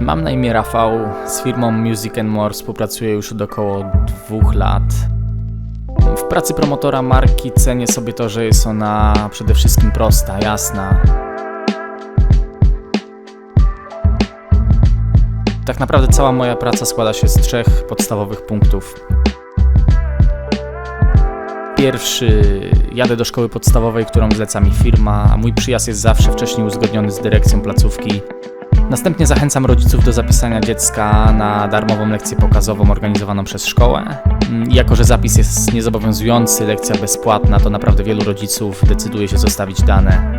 Mam na imię Rafał, z firmą Music and More współpracuję już od około dwóch lat. W pracy promotora marki cenię sobie to, że jest ona przede wszystkim prosta, jasna. Tak naprawdę cała moja praca składa się z trzech podstawowych punktów. Pierwszy, jadę do szkoły podstawowej, którą zleca mi firma, a mój przyjazd jest zawsze wcześniej uzgodniony z dyrekcją placówki. Następnie zachęcam rodziców do zapisania dziecka na darmową lekcję pokazową organizowaną przez szkołę. Mm, Jako, że zapis jest niezobowiązujący, lekcja bezpłatna, to naprawdę wielu rodziców decyduje się zostawić dane.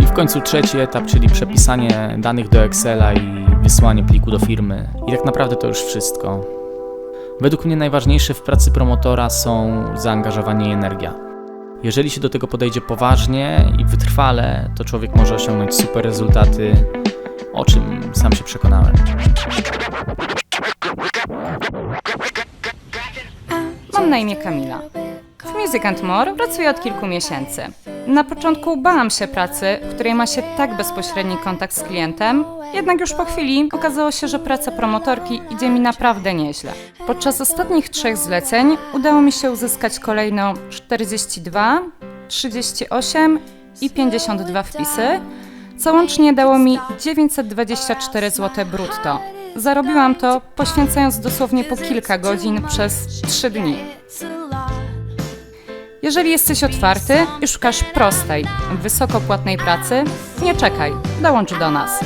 I w końcu trzeci etap, czyli przepisanie danych do Excela i wysłanie pliku do firmy. I tak naprawdę to już wszystko. Według mnie najważniejsze w pracy promotora są zaangażowanie i energia. Jeżeli się do tego podejdzie poważnie i wytrwale, to człowiek może osiągnąć super rezultaty, o czym sam się przekonałem. Mam na imię Kamila. W Music and More pracuję od kilku miesięcy. Na początku bałam się pracy, w której ma się tak bezpośredni kontakt z klientem, jednak już po chwili okazało się, że praca promotorki idzie mi naprawdę nieźle. Podczas ostatnich trzech zleceń udało mi się uzyskać kolejno 42, 38 i 52 wpisy, co łącznie dało mi 924 zł brutto. Zarobiłam to poświęcając dosłownie po kilka godzin przez 3 dni. Jeżeli jesteś otwarty i szukasz prostej, wysoko płatnej pracy, nie czekaj, dołącz do nas.